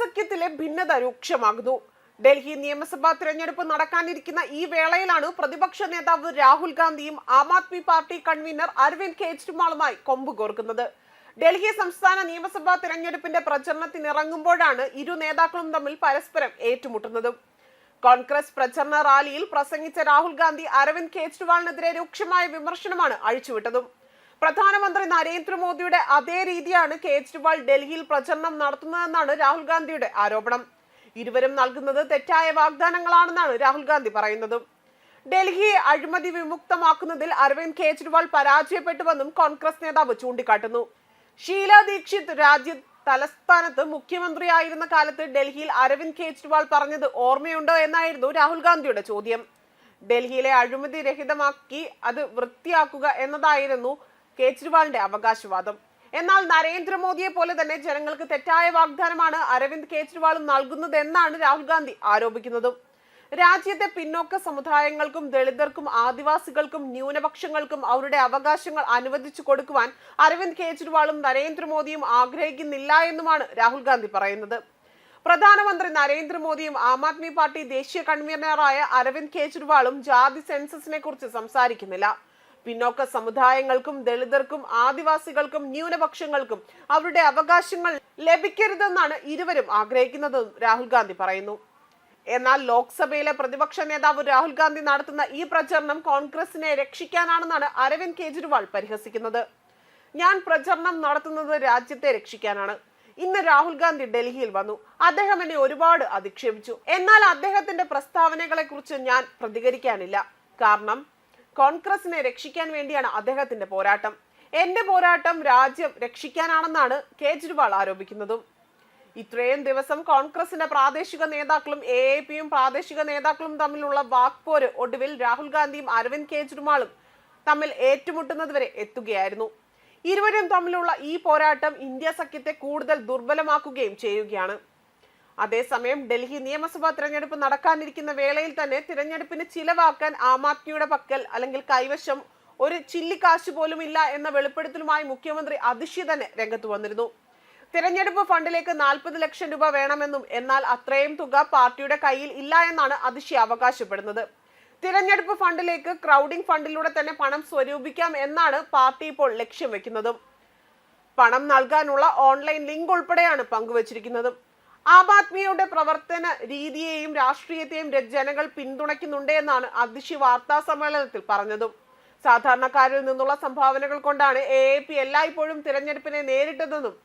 സഖ്യത്തിലെ ഭിന്നത രൂക്ഷമാകുന്നു. ഡൽഹി നിയമസഭാ തിരഞ്ഞെടുപ്പ് നടക്കാനിരിക്കുന്ന ഈ വേളയിലാണ് പ്രതിപക്ഷ നേതാവ് രാഹുൽ ഗാന്ധിയും ആം ആദ്മി പാർട്ടി കൺവീനർ അരവിന്ദ് കെജ്രിവാളുമായി കൊമ്പ് കോർക്കുന്നത്. ഡൽഹി സംസ്ഥാന നിയമസഭാ തിരഞ്ഞെടുപ്പിന്റെ പ്രചരണത്തിനിറങ്ങുമ്പോഴാണ് ഇരു നേതാക്കളും തമ്മിൽ പരസ്പരം ഏറ്റുമുട്ടുന്നതും. കോൺഗ്രസ് പ്രചരണ റാലിയിൽ പ്രസംഗിച്ച രാഹുൽ ഗാന്ധി അരവിന്ദ് കെജ്രിവാളിനെതിരെ രൂക്ഷമായ വിമർശനമാണ് അഴിച്ചുവിട്ടതും. പ്രധാനമന്ത്രി നരേന്ദ്രമോദിയുടെ അതേ രീതിയാണ് കേജ്രിവാൾ ഡൽഹിയിൽ പ്രചരണം നടത്തുന്നതെന്നാണ് രാഹുൽ ഗാന്ധിയുടെ ആരോപണം. ഇരുവരും നൽകുന്നത് തെറ്റായ വാഗ്ദാനങ്ങളാണെന്നാണ് രാഹുൽ ഗാന്ധി പറയുന്നത്. ഡൽഹിയെ അഴിമതി വിമുക്തമാക്കുന്നതിൽ അരവിന്ദ് കേജ്രിവാൾ പരാജയപ്പെട്ടുവെന്നും കോൺഗ്രസ് നേതാവ് ചൂണ്ടിക്കാട്ടുന്നു. ഷീല ദീക്ഷിത് രാജ്യ തലസ്ഥാനത്ത് മുഖ്യമന്ത്രിയായിരുന്ന കാലത്ത് ഡൽഹിയിൽ അരവിന്ദ് കേജ്രിവാൾ പറഞ്ഞത് ഓർമ്മയുണ്ടോ എന്നായിരുന്നു രാഹുൽ ഗാന്ധിയുടെ ചോദ്യം. ഡൽഹിയിലെ അഴിമതി രഹിതമാക്കി അത് വൃത്തിയാക്കുക എന്നതായിരുന്നു കേജ്രിവാളിന്റെ അവകാശവാദം. എന്നാൽ നരേന്ദ്രമോദിയെ പോലെ തന്നെ ജനങ്ങൾക്ക് തെറ്റായ വാഗ്ദാനമാണ് അരവിന്ദ് കെജ്രിവാളും നൽകുന്നതെന്നാണ് രാഹുൽ ഗാന്ധി ആരോപിക്കുന്നതും. രാജ്യത്തെ പിന്നോക്ക സമുദായങ്ങൾക്കും ദളിതർക്കും ആദിവാസികൾക്കും ന്യൂനപക്ഷങ്ങൾക്കും അവരുടെ അവകാശങ്ങൾ അനുവദിച്ചു കൊടുക്കുവാൻ അരവിന്ദ് കെജ്രിവാളും നരേന്ദ്രമോദിയും ആഗ്രഹിക്കുന്നില്ല എന്നുമാണ് രാഹുൽ ഗാന്ധി പറയുന്നത്. പ്രധാനമന്ത്രി നരേന്ദ്രമോദിയും ആം ആദ്മി പാർട്ടി ദേശീയ കൺവീനറായ അരവിന്ദ് കേജ്രിവാളും ജാതി സെൻസസിനെ കുറിച്ച് സംസാരിക്കുന്നില്ല. പിന്നോക്ക സമുദായങ്ങൾക്കും ദളിതർക്കും ആദിവാസികൾക്കും ന്യൂനപക്ഷങ്ങൾക്കും അവരുടെ അവകാശങ്ങൾ ലഭിക്കരുതെന്നാണ് ഇരുവരും ആഗ്രഹിക്കുന്നതെന്നും രാഹുൽ ഗാന്ധി പറയുന്നു. എന്നാൽ ലോക്സഭയിലെ പ്രതിപക്ഷ നേതാവ് രാഹുൽ ഗാന്ധി നടത്തുന്ന ഈ പ്രചരണം കോൺഗ്രസിനെ രക്ഷിക്കാനാണെന്നാണ് അരവിന്ദ് കെജ്രിവാൾ പരിഹസിക്കുന്നത്. ഞാൻ പ്രചരണം നടത്തുന്നത് രാജ്യത്തെ രക്ഷിക്കാനാണ്. ഇന്ന് രാഹുൽ ഗാന്ധി ഡൽഹിയിൽ വന്നു. അദ്ദേഹം എന്നെ ഒരുപാട് അധിക്ഷേപിച്ചു. എന്നാൽ അദ്ദേഹത്തിന്റെ പ്രസ്താവനകളെ കുറിച്ച് ഞാൻ പ്രതികരിക്കാനില്ല. കാരണം കോൺഗ്രസിനെ രക്ഷിക്കാൻ വേണ്ടിയാണ് അദ്ദേഹത്തിന്റെ പോരാട്ടം. എന്റെ പോരാട്ടം രാജ്യം രക്ഷിക്കാനാണെന്നാണ് കേജ്രിവാൾ ആരോപിക്കുന്നതും. ഇത്രയും ദിവസം കോൺഗ്രസിന്റെ പ്രാദേശിക നേതാക്കളും എ എ പിയും പ്രാദേശിക നേതാക്കളും തമ്മിലുള്ള വാക്പോര് ഒടുവിൽ രാഹുൽ ഗാന്ധിയും അരവിന്ദ് കെജ്രിവാളും തമ്മിൽ ഏറ്റുമുട്ടുന്നത് വരെ എത്തുകയായിരുന്നു. ഇരുവരും തമ്മിലുള്ള ഈ പോരാട്ടം ഇന്ത്യ സഖ്യത്തെ കൂടുതൽ ദുർബലമാക്കുകയും ചെയ്യുകയാണ്. അതേസമയം ഡൽഹി നിയമസഭാ തിരഞ്ഞെടുപ്പ് നടക്കാനിരിക്കുന്ന വേളയിൽ തന്നെ തിരഞ്ഞെടുപ്പിന് ചിലവാക്കാൻ ആം ആദ്മിയുടെ പക്കൽ അല്ലെങ്കിൽ കൈവശം ഒരു ചില്ലിക്കാശ് പോലും ഇല്ല എന്ന വെളിപ്പെടുത്തലുമായി മുഖ്യമന്ത്രി അതിഷി തന്നെ രംഗത്ത് വന്നിരുന്നു. തിരഞ്ഞെടുപ്പ് ഫണ്ടിലേക്ക് നാൽപ്പത് ലക്ഷം രൂപ വേണമെന്നും എന്നാൽ അത്രയും തുക പാർട്ടിയുടെ കയ്യിൽ ഇല്ല എന്നാണ് അതിഷി അവകാശപ്പെടുന്നത് തിരഞ്ഞെടുപ്പ് ഫണ്ടിലേക്ക് ക്രൗഡിംഗ് ഫണ്ടിലൂടെ തന്നെ പണം സ്വരൂപിക്കാം എന്നാണ് പാർട്ടി ഇപ്പോൾ ലക്ഷ്യം വെക്കുന്നതും. പണം നൽകാനുള്ള ഓൺലൈൻ ലിങ്ക് ഉൾപ്പെടെയാണ് പങ്കുവച്ചിരിക്കുന്നത്. ആം ആദ്മിയുടെ പ്രവർത്തന രീതിയെയും രാഷ്ട്രീയത്തെയും ജനങ്ങൾ പിന്തുണയ്ക്കുന്നുണ്ട് എന്നാണ് അതിശി വാർത്താ സമ്മേളനത്തിൽ പറഞ്ഞതും. സാധാരണക്കാരിൽ നിന്നുള്ള സംഭാവനകൾ കൊണ്ടാണ് എ എ പി എല്ലായ്പ്പോഴും തിരഞ്ഞെടുപ്പിനെ നേരിട്ടതെന്നും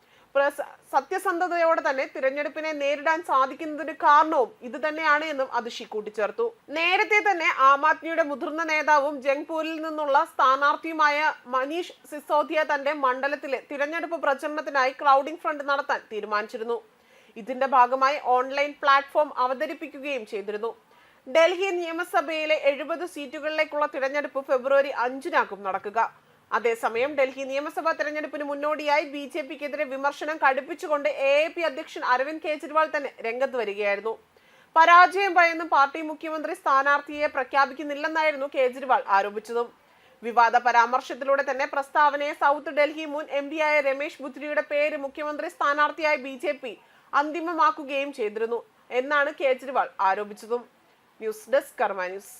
സത്യസന്ധതയോടെ തന്നെ തിരഞ്ഞെടുപ്പിനെ നേരിടാൻ സാധിക്കുന്നതിന് കാരണവും ഇത് തന്നെയാണ് എന്നും അതിഷി കൂട്ടിച്ചേർത്തു. നേരത്തെ തന്നെ ആം ആദ്മിയുടെ മുതിർന്ന നേതാവും ജംഗ്പൂരിൽ നിന്നുള്ള സ്ഥാനാർത്ഥിയുമായ മനീഷ് സിസോദിയ തന്റെ മണ്ഡലത്തിലെ തിരഞ്ഞെടുപ്പ് പ്രചരണത്തിനായി ക്രൗഡിംഗ് ഫ്രണ്ട് നടത്താൻ തീരുമാനിച്ചിരുന്നു. ഇതിന്റെ ഭാഗമായി ഓൺലൈൻ പ്ലാറ്റ്ഫോം അവതരിപ്പിക്കുകയും ചെയ്തിരുന്നു. ഡൽഹി നിയമസഭയിലെ എഴുപത് സീറ്റുകളിലേക്കുള്ള തിരഞ്ഞെടുപ്പ് ഫെബ്രുവരി അഞ്ചിനാകും നടക്കുക. അതേസമയം ഡൽഹി നിയമസഭാ തെരഞ്ഞെടുപ്പിന് മുന്നോടിയായി ബി ജെ പിക്കെതിരെ വിമർശനം കടുപ്പിച്ചുകൊണ്ട് എ എ പി അധ്യക്ഷൻ അരവിന്ദ് കെജ്രിവാൾ തന്നെ രംഗത്ത് വരികയായിരുന്നു. പരാജയം ഭയന്നും പാർട്ടി മുഖ്യമന്ത്രി സ്ഥാനാർത്ഥിയെ പ്രഖ്യാപിക്കുന്നില്ലെന്നായിരുന്നു കേജ്രിവാൾ ആരോപിച്ചതും. വിവാദ പരാമർശത്തിലൂടെ തന്നെ പ്രസ്താവനയെ സൗത്ത് ഡൽഹി മുൻ എം പിയായ രമേശ് ബുദ്രിയുടെ പേര് മുഖ്യമന്ത്രി സ്ഥാനാർത്ഥിയായി ബി ജെ പി അന്തിമമാക്കുകയും ചെയ്തിരുന്നു എന്നാണ് Kejriwal ആരോപിച്ചതും. News desk Karma news.